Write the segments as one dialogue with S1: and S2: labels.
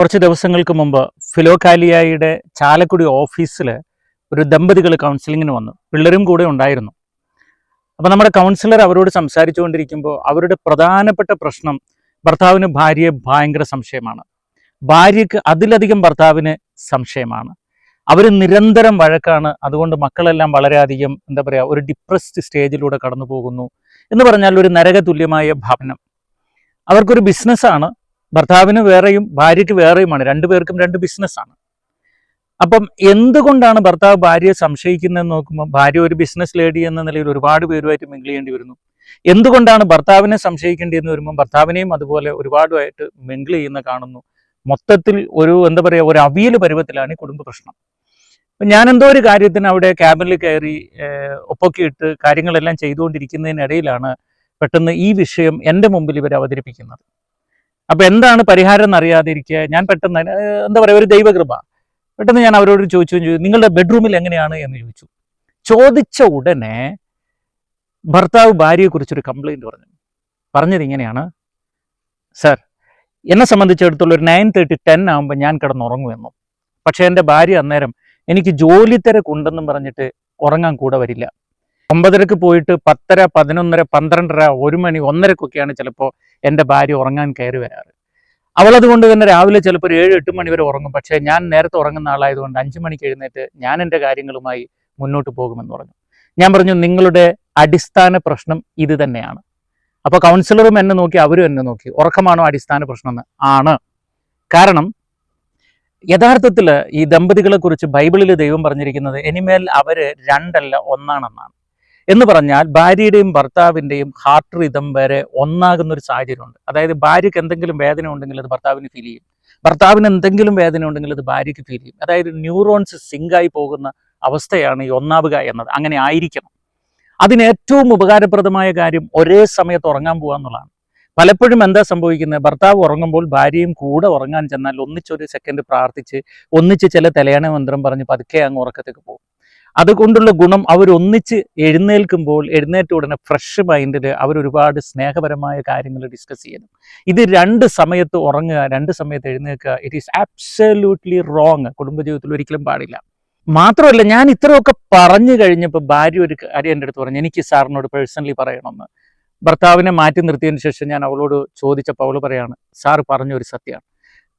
S1: കുറച്ച് ദിവസങ്ങൾക്ക് മുമ്പ് ഫിലോകാലിയായുടെ ചാലക്കുടി ഓഫീസിൽ ഒരു ദമ്പതികൾ കൗൺസിലിങ്ങിന് വന്നു. പിള്ളേരും കൂടെ ഉണ്ടായിരുന്നു. അപ്പോൾ നമ്മുടെ കൗൺസിലർ അവരോട് സംസാരിച്ചുകൊണ്ടിരിക്കുമ്പോൾ അവരുടെ പ്രധാനപ്പെട്ട പ്രശ്നം ഭർത്താവിന് ഭാര്യയെ ഭയങ്കര സംശയമാണ്. ഭാര്യയ്ക്ക് അതിലധികം ഭർത്താവിന് സംശയമാണ്. അവർ നിരന്തരം വഴക്കാണ്. അതുകൊണ്ട് മക്കളെല്ലാം വളരെയധികം എന്താ പറയുക ഒരു ഡിപ്രസ്ഡ് സ്റ്റേജിലൂടെ കടന്നു പോകുന്നു എന്ന് പറഞ്ഞാൽ ഒരു നരകതുല്യമായ ഭവനം. അവർക്കൊരു ബിസിനസ്സാണ് ഭർത്താവിന് വേറെയും ഭാര്യയ്ക്ക് വേറെയുമാണ്. രണ്ടുപേർക്കും രണ്ട് ബിസിനസ്സാണ് അപ്പം എന്തുകൊണ്ടാണ് ഭർത്താവ് ഭാര്യയെ സംശയിക്കുന്നതെന്ന് നോക്കുമ്പോൾ ഭാര്യ ഒരു ബിസിനസ് ലേഡി എന്ന നിലയിൽ ഒരുപാട് പേരുമായിട്ട് മിങ്കിൾ ചെയ്യേണ്ടി വരുന്നു. എന്തുകൊണ്ടാണ് ഭർത്താവിനെ സംശയിക്കേണ്ടിയെന്ന് വരുമ്പോൾ ഭർത്താവിനെയും അതുപോലെ ഒരുപാടുമായിട്ട് മിങ്കിൾ ചെയ്യുന്ന കാണുന്നു. മൊത്തത്തിൽ ഒരു എന്താ പറയുക ഒരു അവിയൽ പരുവത്തിലാണ് ഈ കുടുംബ പ്രശ്നം. ഞാൻ എന്തോ ഒരു കാര്യത്തിന് അവിടെ ക്യാബിനിൽ കയറി ഒപ്പൊക്കെ ഇട്ട് കാര്യങ്ങളെല്ലാം ചെയ്തുകൊണ്ടിരിക്കുന്നതിനിടയിലാണ് പെട്ടെന്ന് ഈ വിഷയം എന്റെ മുമ്പിൽ ഇവർ അവതരിപ്പിക്കുന്നത്. അപ്പൊ എന്താണ് പരിഹാരം എന്നറിയാതിരിക്കുക ഞാൻ പെട്ടെന്ന് എന്താ പറയുക ഒരു ദൈവകൃപ. പെട്ടെന്ന് ഞാൻ അവരോട് ചോദിച്ചു ചോദിച്ചു നിങ്ങളുടെ ബെഡ്റൂമിൽ എങ്ങനെയാണ്? എന്ന് ചോദിച്ചു. ചോദിച്ച ഉടനെ ഭർത്താവ് ഭാര്യയെക്കുറിച്ചൊരു കംപ്ലൈന്റ് പറഞ്ഞു. പറഞ്ഞത് ഇങ്ങനെയാണ്. സർ എന്നെ സംബന്ധിച്ചിടത്തോളം ഒരു നയൻ തേർട്ടി ടെൻ ആകുമ്പോൾ ഞാൻ കിടന്നുറങ്ങുമെന്നും പക്ഷേ എന്റെ ഭാര്യ അന്നേരം എനിക്ക് ജോലി തിരക്കുണ്ടെന്നും പറഞ്ഞിട്ട് ഉറങ്ങാൻ കൂടെ വരില്ല. ഒമ്പതരക്ക് പോയിട്ട് പത്തര പതിനൊന്നര പന്ത്രണ്ടര ഒരു മണി ഒന്നരക്കൊക്കെയാണ് ചിലപ്പോൾ എന്റെ ഭാര്യ ഉറങ്ങാൻ കയറി വരാറ്. അവളതുകൊണ്ട് തന്നെ രാവിലെ ചിലപ്പോൾ ഒരു ഏഴ് എട്ട് മണി വരെ ഉറങ്ങും. പക്ഷേ ഞാൻ നേരത്തെ ഉറങ്ങുന്ന ആളായതുകൊണ്ട് അഞ്ച് മണിക്ക് എഴുന്നേറ്റ് ഞാൻ എന്റെ കാര്യങ്ങളുമായി മുന്നോട്ട് പോകുമെന്ന് പറഞ്ഞു. ഞാൻ പറഞ്ഞു നിങ്ങളുടെ അടിസ്ഥാന പ്രശ്നം ഇത് തന്നെയാണ്. അപ്പോൾ കൗൺസിലറും എന്നെ നോക്കി അവരും എന്നെ നോക്കി. ഉറക്കമാണോ അടിസ്ഥാന പ്രശ്നം എന്ന്? ആണ്. കാരണം യഥാർത്ഥത്തിൽ ഈ ദമ്പതികളെക്കുറിച്ച് ബൈബിളിൽ ദൈവം പറഞ്ഞിരിക്കുന്നത് ഇനിമേൽ അവർ രണ്ടല്ല ഒന്നാണെന്നാണ്. എന്ന് പറഞ്ഞാൽ ഭാര്യയുടെയും ഭർത്താവിന്റെയും ഹാർട്ട് റിതം വരെ ഒന്നാകുന്ന ഒരു സാഹചര്യമുണ്ട്. അതായത് ഭാര്യയ്ക്ക് എന്തെങ്കിലും വേദന ഉണ്ടെങ്കിൽ അത് ഭർത്താവിന് ഫീൽ ചെയ്യും. ഭർത്താവിന് എന്തെങ്കിലും വേദന ഉണ്ടെങ്കിൽ അത് ഭാര്യയ്ക്ക് ഫീൽ ചെയ്യും. അതായത് ന്യൂറോൺസ് സിങ്കായി പോകുന്ന അവസ്ഥയാണ് ഈ ഒന്നാവുക എന്നത്. അങ്ങനെ ആയിരിക്കണം. അതിന് ഏറ്റവും ഉപകാരപ്രദമായ കാര്യം ഒരേ സമയത്ത് ഉറങ്ങാൻ പോകുക എന്നുള്ളതാണ്. പലപ്പോഴും എന്താ സംഭവിക്കുന്നത്? ഭർത്താവ് ഉറങ്ങുമ്പോൾ ഭാര്യയും കൂടെ ഉറങ്ങാൻ ചെന്നാൽ ഒന്നിച്ചൊരു സെക്കൻഡ് പ്രാർത്ഥിച്ച് ഒന്നിച്ച് ചില തലയാണ മന്ത്രം പറഞ്ഞ് പതുക്കെ അങ്ങ് ഉറക്കത്തേക്ക് പോകും. അതുകൊണ്ടുള്ള ഗുണം അവർ ഒന്നിച്ച് എഴുന്നേൽക്കുമ്പോൾ എഴുന്നേറ്റ ഉടനെ ഫ്രഷ് മൈൻഡിൽ അവർ ഒരുപാട് സ്നേഹപരമായ കാര്യങ്ങൾ ഡിസ്കസ് ചെയ്യുന്നു ഇത് രണ്ട് സമയത്ത് ഉറങ്ങുക രണ്ട് സമയത്ത് എഴുന്നേൽക്കുക ഇറ്റ് ഈസ് ആബ്സല്യൂട്ട്ലി റോങ് കുടുംബജീവിതത്തിൽ ഒരിക്കലും പാടില്ല. മാത്രമല്ല ഞാൻ ഇത്രയൊക്കെ പറഞ്ഞു കഴിഞ്ഞപ്പോൾ ഭാര്യ ഒരു കാര്യം എന്റെ അടുത്ത് പറഞ്ഞു. എനിക്ക് സാറിനോട് പേഴ്സണലി പറയണമെന്ന്. ഭർത്താവിനെ മാറ്റി നിർത്തിയതിന് ശേഷം ഞാൻ അവളോട് ചോദിച്ചപ്പോൾ അവൾ പറയാണ് സാർ പറഞ്ഞ ഒരു സത്യമാണ്.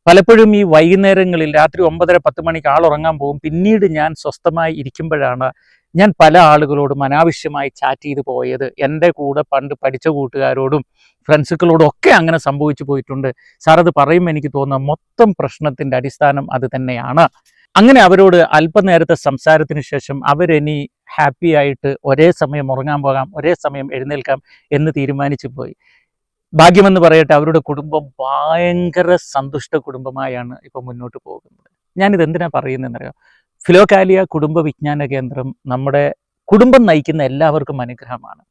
S1: പലപ്പോഴും ഈ വൈകുന്നേരങ്ങളിൽ രാത്രി ഒമ്പതര പത്ത് മണിക്ക് ആൾ ഉറങ്ങാൻ പോകും. പിന്നീട് ഞാൻ സ്വസ്ഥമായി ഇരിക്കുമ്പോഴാണ് ഞാൻ പല ആളുകളോടും അനാവശ്യമായി ചാറ്റ് ചെയ്ത് പോയത്. എന്റെ കൂടെ പണ്ട് പഠിച്ച കൂട്ടുകാരോടും ഫ്രണ്ട്സുകളോടും ഒക്കെ അങ്ങനെ സംഭവിച്ചു പോയിട്ടുണ്ട്. സാർ അത് പറയുമ്പോൾ എനിക്ക് തോന്നുന്ന മൊത്തം പ്രശ്നത്തിന്റെ അടിസ്ഥാനം അത് തന്നെയാണ്. അങ്ങനെ അവരോട് അല്പനേരത്തെ സംസാരത്തിന് ശേഷം അവരനി ഹാപ്പി ആയിട്ട് ഒരേ സമയം ഉറങ്ങാൻ പോകാം ഒരേ സമയം എഴുന്നേൽക്കാം എന്ന് തീരുമാനിച്ചു പോയി. ഭാഗ്യമെന്ന് പറയട്ടെ അവരുടെ കുടുംബം ഭയങ്കര സന്തുഷ്ട കുടുംബമായാണ് ഇപ്പൊ മുന്നോട്ട് പോകുന്നത്. ഞാനിത് എന്തിനാ പറയുന്നതെന്നറിയാം? ഫിലോകാലിയ കുടുംബ വിജ്ഞാന കേന്ദ്രം നമ്മുടെ കുടുംബം നയിക്കുന്ന എല്ലാവർക്കും അനുഗ്രഹമാണ്.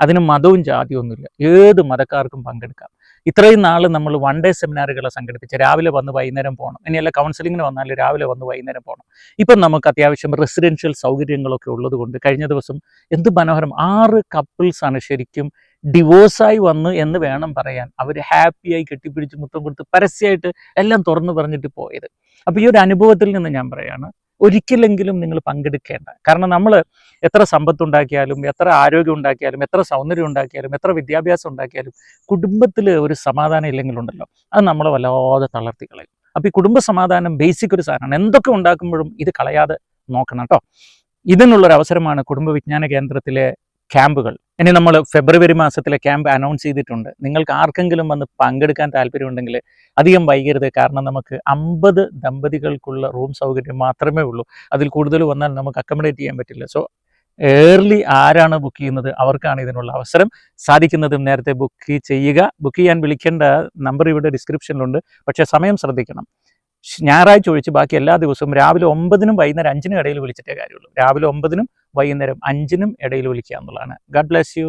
S1: അതിന് മതവും ജാതിയും ഒന്നുമില്ല ഏത് മതക്കാർക്കും പങ്കെടുക്കാം. ഇത്രയും നാൾ നമ്മൾ വൺ ഡേ സെമിനാറുകൾ സംഘടിപ്പിച്ച് രാവിലെ വന്ന് വൈകുന്നേരം പോകണം ഇനിയല്ല കൗൺസിലിങ്ങിന് വന്നാൽ രാവിലെ വന്ന് വൈകുന്നേരം പോകണം ഇപ്പം നമുക്ക് അത്യാവശ്യം റെസിഡൻഷ്യൽ സൗകര്യങ്ങളൊക്കെ ഉള്ളതുകൊണ്ട് കഴിഞ്ഞ ദിവസം എന്ത് മനോഹരം ആറ് കപ്പിൾസാണ് ശരിക്കും ഡിവോഴ്സായി വന്നു എന്ന് വേണം പറയാൻ. അവർ ഹാപ്പിയായി കെട്ടിപ്പിടിച്ച് മുത്തം കൊടുത്ത് പരസ്യമായിട്ട് എല്ലാം തുറന്നു പറഞ്ഞിട്ട് പോയത്. അപ്പോൾ ഈ ഒരു അനുഭവത്തിൽ നിന്ന് ഞാൻ പറയാണ് ഒരിക്കലെങ്കിലും നിങ്ങൾ പങ്കെടുക്കേണ്ട. കാരണം നമ്മൾ എത്ര സമ്പത്തുണ്ടാക്കിയാലും എത്ര ആരോഗ്യം ഉണ്ടാക്കിയാലും എത്ര സൗന്ദര്യം ഉണ്ടാക്കിയാലും എത്ര വിദ്യാഭ്യാസം ഉണ്ടാക്കിയാലും കുടുംബത്തിൽ ഒരു സമാധാനം ഇല്ലെങ്കിലുണ്ടല്ലോ. അത് നമ്മളെ വല്ലാതെ തളർത്തി കളയും. അപ്പോൾ ഈ കുടുംബ സമാധാനം ബേസിക് ഒരു സാധനമാണ്. എന്തൊക്കെ ഉണ്ടാക്കുമ്പോഴും ഇത് കളയാതെ നോക്കണം കേട്ടോ. ഇതിനുള്ളൊരു അവസരമാണ് കുടുംബ വിജ്ഞാന കേന്ദ്രത്തിലെ ക്യാമ്പുകൾ. ഇനി നമ്മൾ ഫെബ്രുവരി മാസത്തിലെ ക്യാമ്പ് അനൗൺസ് ചെയ്തിട്ടുണ്ട്. നിങ്ങൾക്ക് ആർക്കെങ്കിലും വന്ന് പങ്കെടുക്കാൻ താല്പര്യമുണ്ടെങ്കിൽ അധികം വൈകരുത്. കാരണം നമുക്ക് അമ്പത് ദമ്പതികൾക്കുള്ള റൂം സൗകര്യം മാത്രമേ ഉള്ളൂ. അതിൽ കൂടുതൽ വന്നാൽ നമുക്ക് അക്കോമഡേറ്റ് ചെയ്യാൻ പറ്റില്ല. സോ ഏർലി ആരാണ് ബുക്ക് ചെയ്യുന്നത്? അവർക്കാണ് ഇതിനുള്ള അവസരം സാധിക്കുന്നതും നേരത്തെ ബുക്ക് ചെയ്യുക. ബുക്ക് ചെയ്യാൻ വിളിക്കേണ്ട നമ്പർ ഇവിടെ ഡിസ്ക്രിപ്ഷനിലുണ്ട് പക്ഷേ സമയം ശ്രദ്ധിക്കണം. ഞായറാഴ്ച ഒഴിച്ച് ബാക്കി എല്ലാ ദിവസവും രാവിലെ ഒമ്പതിനും വൈകുന്നേരം അഞ്ചിനും ഇടയിൽ വിളിച്ചിട്ടേ കാര്യമുള്ളൂ. രാവിലെ ഒമ്പതിനും വൈകുന്നേരം അഞ്ചിനും ഇടയിൽ വിളിക്കുക എന്നുള്ളതാണ്. Garh bless you